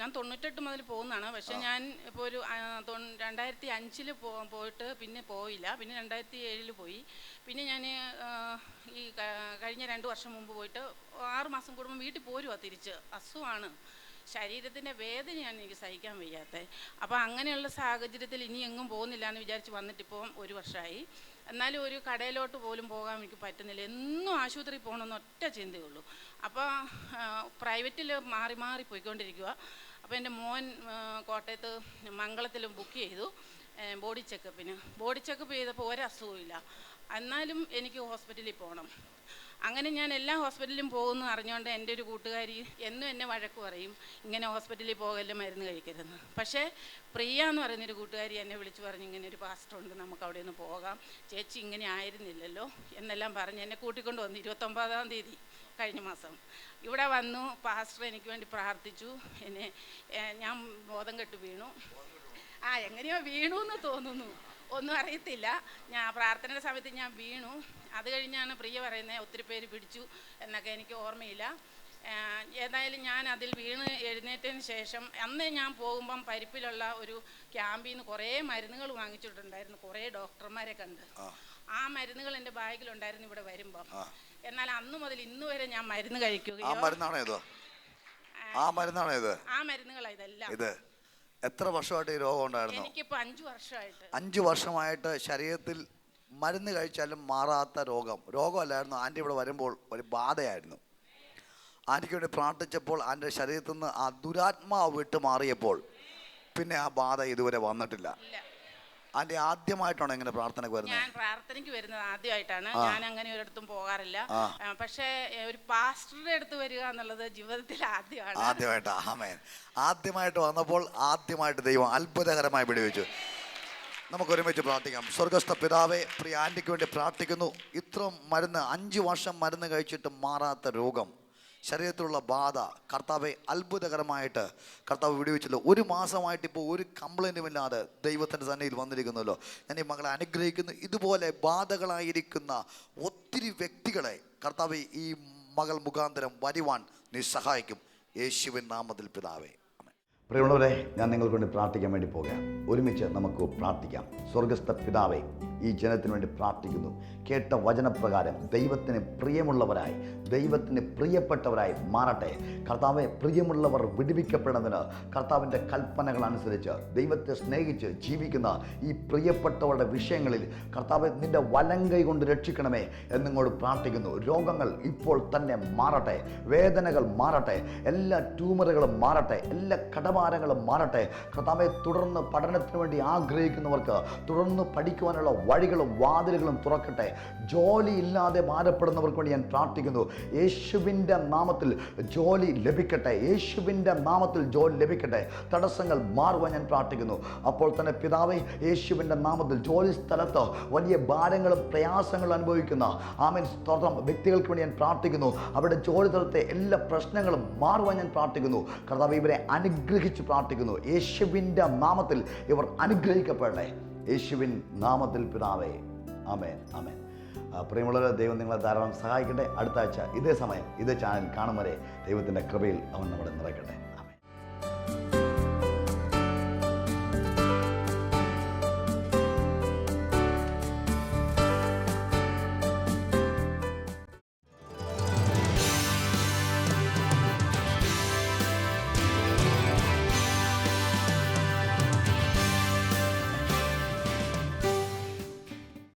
ഞാൻ തൊണ്ണൂറ്റെട്ട് മുതൽ പോകുന്നതാണ്. പക്ഷെ ഞാൻ ഇപ്പോൾ ഒരു രണ്ടായിരത്തി അഞ്ചിൽ പോയിട്ട് പിന്നെ പോയില്ല. പിന്നെ രണ്ടായിരത്തി ഏഴിൽ പോയി. പിന്നെ ഞാൻ ഈ കഴിഞ്ഞ രണ്ട് വർഷം മുമ്പ് പോയിട്ട് ആറ് മാസം കൂടുമ്പോൾ വീട്ടിൽ പോരുവാ തിരിച്ച്. അസുഖമാണ്. ശരീരത്തിന്റെ വേദനയാണ് എനിക്ക് സഹിക്കാൻ വയ്യാത്തത്. അപ്പോൾ അങ്ങനെയുള്ള സാഹചര്യത്തിൽ ഇനി എങ്ങും പോകുന്നില്ല എന്ന് വിചാരിച്ച് വന്നിട്ടിപ്പോൾ ഒരു വർഷമായി എന്നാലും ഒരു കടയിലോട്ട് പോലും പോകാൻ എനിക്ക് പറ്റുന്നില്ല. എന്നും ആശുപത്രിയിൽ പോകണമെന്ന് ഒറ്റ ചിന്തയുള്ളൂ. അപ്പോൾ പ്രൈവറ്റിൽ മാറി മാറി പോയിക്കൊണ്ടിരിക്കുക അപ്പോൾ എന്റെ മോൻ കോട്ടയത്ത് മംഗളത്തിലും ബുക്ക് ചെയ്തു ബോഡി ചെക്കപ്പിന് ബോഡി ചെക്കപ്പ് ചെയ്തപ്പോൾ ഒരസുഖമില്ല എന്നാലും എനിക്ക് ഹോസ്പിറ്റലിൽ പോകണം. അങ്ങനെ ഞാൻ എല്ലാ ഹോസ്പിറ്റലിലും പോകുന്നു അറിഞ്ഞുകൊണ്ട് എന്റെ ഒരു കൂട്ടുകാരി എന്നും എന്നെ വഴക്ക് പറയും ഇങ്ങനെ ഹോസ്പിറ്റലിൽ പോകല്ല മരുന്ന് കഴിക്കരുതെന്ന്. പക്ഷേ പ്രിയ എന്ന് പറയുന്നൊരു കൂട്ടുകാരി എന്നെ വിളിച്ച് പറഞ്ഞു ഇങ്ങനെ ഒരു പാസ്റ്റർ ഉണ്ട് നമുക്ക് അവിടെ ഒന്ന് പോകാം. ചേച്ചി ഇങ്ങനെ ആയിരുന്നില്ലല്ലോ. എന്നെല്ലാം പറഞ്ഞ് എന്നെ കൂട്ടിക്കൊണ്ട് വന്നു ഇരുപത്തൊമ്പതാം തീയതി കഴിഞ്ഞ മാസം. ഇവിടെ വന്നു പാസ്റ്റർ എനിക്ക് വേണ്ടി പ്രാർത്ഥിച്ചു എന്നെ ഞാൻ ബോധം കെട്ട് വീണു. ആ എങ്ങനെയോ വീണു എന്ന് തോന്നുന്നു. ഒന്നും അറിയത്തില്ല. ഞാൻ പ്രാർത്ഥനയുടെ സമയത്ത് ഞാൻ വീണു. അത് കഴിഞ്ഞാണ് പ്രിയ പറയുന്നത് ഒത്തിരി പേര് പിടിച്ചു എന്നൊക്കെ എനിക്ക് ഓർമ്മയില്ല. ഏതായാലും ഞാൻ അതിൽ വീണ് എഴുന്നേറ്റതിന് ശേഷം അന്ന് ഞാൻ പോകുമ്പം പരിപ്പിലുള്ള ഒരു ക്യാമ്പിൽ നിന്ന് കുറേ മരുന്നുകൾ വാങ്ങിച്ചിട്ടുണ്ടായിരുന്നു കുറേ ഡോക്ടർമാരെ കണ്ട്. ആ. മരുന്നുകൾ എന്റെ ബാഗിലുണ്ടായിരുന്നു ഇവിടെ വരുമ്പം. എന്നാൽ അന്ന് മുതൽ ഇന്ന് വരെ ഞാൻ മരുന്ന് കഴിക്കുകയോ ആ മരുന്നാണോ ഇത്? ആ. മരുന്നുകളാണ് ഇതെല്ലാം. ഇത് എത്ര വർഷമായിട്ട് ഈ രോഗം ഉണ്ടായിരുന്നു? എനിക്കിപ്പോൾ അഞ്ച് വർഷമായിട്ട്. അഞ്ച് വർഷമായിട്ട് ശരീരത്തിൽ മരുന്ന് കഴിച്ചാലും മാറാത്ത രോഗം. രോഗമല്ലായിരുന്നു. ആന്റി ഇവിടെ വരുമ്പോൾ ഒരു ബാധയായിരുന്നു. ആന്റിക്ക് വേണ്ടി പ്രാർത്ഥിച്ചപ്പോൾ ആന്റെ ശരീരത്തിൽ നിന്ന് ആ ദുരാത്മാവ് വിട്ട് മാറിയപ്പോൾ പിന്നെ ആ ബാധ ഇതുവരെ വന്നിട്ടില്ല. ആന്റി ആദ്യമായിട്ടാണോ ഇങ്ങനെ പ്രാർത്ഥനയ്ക്ക് വരുന്നത്? ഞാൻ പ്രാർത്ഥനയ്ക്ക് വരുന്നത് ആദ്യമായിട്ടാണ്. ഞാൻ അങ്ങനെ ഒരിടത്തും പോകാറില്ല. പക്ഷേ ഒരു പാസ്റ്ററുടെ അടുത്ത് വരിക എന്നുള്ളത് ജീവിതത്തിൽ ആദ്യമാണ്. ആദ്യമായിട്ട്. ആമേൻ. ആദ്യമായിട്ട് വന്നപ്പോൾ ആദ്യമായിട്ട് ദൈവം അത്ഭുതകരമായി പിടിവെച്ചു നമുക്ക് ഒരുമിച്ച് പ്രാർത്ഥിക്കാം. സ്വർഗസ്ഥ പിതാവെ പ്രിയ ആന്റിക്ക് വേണ്ടി പ്രാർത്ഥിക്കുന്നു. ഇത്ര മരുന്ന് അഞ്ച് വർഷം മരുന്ന് കഴിച്ചിട്ട് മാറാത്ത രോഗം ശരീരത്തിലുള്ള ബാധ കർത്താവെ അത്ഭുതകരമായിട്ട് കർത്താവ് വിടുവിച്ചല്ലോ. ഒരു മാസമായിട്ട് ഇപ്പോൾ ഒരു കംപ്ലൈന്റും ഇല്ലാതെ ദൈവത്തിന്റെ സന്നിധിയിൽ വന്നിരിക്കുന്നല്ലോ ഞാൻ ഈ മകളെ അനുഗ്രഹിക്കുന്നു. ഇതുപോലെ ബാധകളായിരിക്കുന്ന ഒത്തിരി വ്യക്തികളെ കർത്താവ് ഈ മകൾ മുഖാന്തരം വരുവാൻ നീ സഹായിക്കും. യേശുവിൻ നാമത്തിൽ പിതാവേ. പ്രിയമുള്ളവരെ ഞാൻ നിങ്ങൾക്ക് വേണ്ടി പ്രാർത്ഥിക്കാൻ വേണ്ടി പോകുക ഒരുമിച്ച് നമുക്ക് പ്രാർത്ഥിക്കാം. സ്വർഗസ്ഥ പിതാവേ ഈ ജനത്തിന് വേണ്ടി പ്രാർത്ഥിക്കുന്നു. കേട്ട വചനപ്രകാരം ദൈവത്തിന് പ്രിയമുള്ളവരായി ദൈവത്തിന് പ്രിയപ്പെട്ടവരായി മാറട്ടെ. കർത്താവെ പ്രിയമുള്ളവർ വിടുവിക്കപ്പെടുന്നതിന് കർത്താവിന്റെ കൽപ്പനകൾ അനുസരിച്ച് ദൈവത്തെ സ്നേഹിച്ച് ജീവിക്കുന്ന ഈ പ്രിയപ്പെട്ടവരുടെ വിഷയങ്ങളിൽ കർത്താവെ നിന്റെ വലങ്കൈ കൊണ്ട് രക്ഷിക്കണമേ എന്നിങ്ങോട് പ്രാർത്ഥിക്കുന്നു. രോഗങ്ങൾ ഇപ്പോൾ തന്നെ മാറട്ടെ വേദനകൾ മാറട്ടെ എല്ലാ ട്യൂമറുകളും മാറട്ടെ എല്ലാ കടമാരങ്ങളും മാറട്ടെ. കർത്താവെ തുടർന്ന് പഠനത്തിന് വേണ്ടി ആഗ്രഹിക്കുന്നവർക്ക് തുടർന്ന് പഠിക്കുവാനുള്ള വഴികളും വാതിലുകളും തുറക്കട്ടെ. ജോലി ഇല്ലാതെ ഭാരപ്പെടുന്നവർക്ക് വേണ്ടി ഞാൻ പ്രാർത്ഥിക്കുന്നു. യേശുവിന്റെ നാമത്തിൽ ജോലി ലഭിക്കട്ടെ. യേശുവിന്റെ നാമത്തിൽ ജോലി ലഭിക്കട്ടെ. തടസ്സങ്ങൾ മാറുവാൻ ഞാൻ പ്രാർത്ഥിക്കുന്നു. അപ്പോൾ തന്നെ പിതാവെ യേശുവിന്റെ നാമത്തിൽ ജോലി സ്ഥലത്ത് വലിയ ഭാരങ്ങളും പ്രയാസങ്ങളും അനുഭവിക്കുന്ന ആമീൻ സ്തോത്രം വ്യക്തികൾക്ക് വേണ്ടി ഞാൻ പ്രാർത്ഥിക്കുന്നു. അവരുടെ ജോലി സ്ഥലത്തെ എല്ലാ പ്രശ്നങ്ങളും മാറുവാൻ ഞാൻ പ്രാർത്ഥിക്കുന്നു. കർത്താവ് ഇവരെ അനുഗ്രഹിച്ച് പ്രാർത്ഥിക്കുന്നു. യേശുവിന്റെ നാമത്തിൽ ഇവർ അനുഗ്രഹിക്കപ്പെടട്ടെ. യേശുവിൻ നാമത്തിൽ പിതാവേ. അമേൻ അമേൻ പ്രിയമുള്ളവരെ ദൈവം നിങ്ങളെ ധാരാളം സഹായിക്കട്ടെ. അടുത്ത ആഴ്ച ഇതേ സമയം ഇതേ ചാനൽ കാണും വരെ ദൈവത്തിന്റെ കൃപയിൽ അവൻ നമ്മളെ നിറയ്ക്കട്ടെ. അമേ